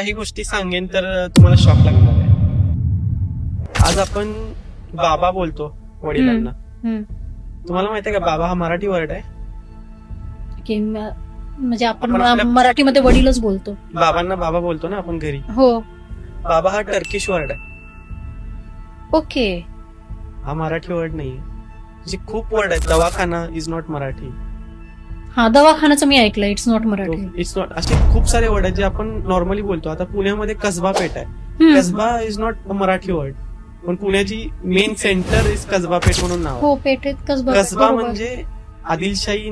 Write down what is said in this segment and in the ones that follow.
काही गोष्टी सांगेन तर तुम्हाला शॉक लागणार आहे. आज आपण बाबा बोलतो वडिलांना. तुम्हाला माहिती आहे का बाबा हा मराठी वर्ड आहे? म्हणजे आपण मराठीमध्ये वडीलच बोलतो. बाबांना बाबा बोलतो ना आपण घरी. हो. बाबा हा टर्किश वर्ड आहे. ओके. हा मराठी वर्ड नाही खूप वर्ड आहेत दवाखाना इज नॉट मराठी. हा दवाखान्याचं मी ऐकलं it's not Marathi. It's not असे खूप सारे वर्ड आहेत जे आपण नॉर्मली बोलतो. आता पुण्यामध्ये कसबा पेठ आहे. Kasba is not Marathi word पण पुण्याची main centre is Kasba Peth म्हणून नाव. हो पेठेत कसबा कसबा. म्हणजे आदिलशाही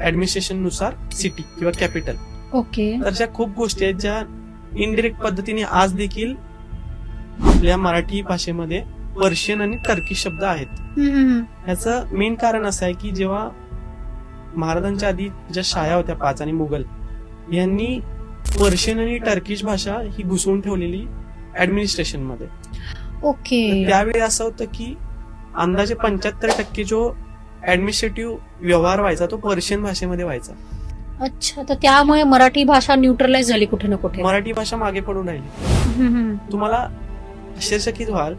ऍडमिनिस्ट्रेशननुसार सिटी किंवा कॅपिटल ओके तर अशा खूप गोष्टी आहेत ज्या इनडिरेक्ट पद्धतीने आज देखील आपल्या मराठी भाषेमध्ये पर्शियन आणि टर्की शब्द आहेत. ह्याचं मेन कारण असं आहे की जेव्हा महाराजांच्या आधी ज्या शाळा होत्या पाच आणि मुघल यांनी पर्शियन आणि टर्किश भाषा ही घुसवून ठेवलेली ऍडमिनिस्ट्रेशनमध्ये. ओके त्यावेळी असं होतं की अंदाजे पंच्याहत्तर टक्के जो ऍडमिनिस्ट्रेटिव्ह व्यवहार व्हायचा तो पर्शियन भाषेमध्ये व्हायचा अच्छा तर त्यामुळे मराठी भाषा न्यूट्रलाइज झाली कुठे ना कुठे मराठी भाषा मागे पडून राहिली. तुम्हाला आश्चर्यचकित व्हाल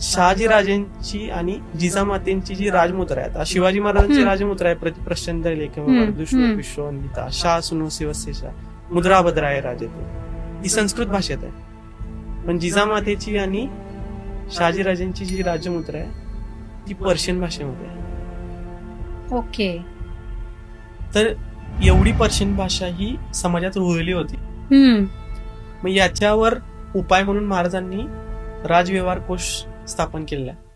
शहाजी राजेंची आणि जिजामातेंची जी राजमुद्रा आहे आता शिवाजी महाराजांची. राजमुद्रा आहे प्रति प्रचंड लेख हम्म, दुष्व हम्म. विश्ववंदिता शाह सुनो शिवसेशा मुद्रा भद्राय राजे ही संस्कृत भाषेत आहे. पण जिजामातेची आणि शहाजी राजेंची जी राजमुद्रा आहे ती पर्शियन भाषेमध्ये आहे. ओके. तर एवढी पर्शियन भाषा ही समाजात रुळली होती. मग याच्यावर उपाय म्हणून महाराजांनी राजव्यवहार कोश स्थापन केलेला आहे.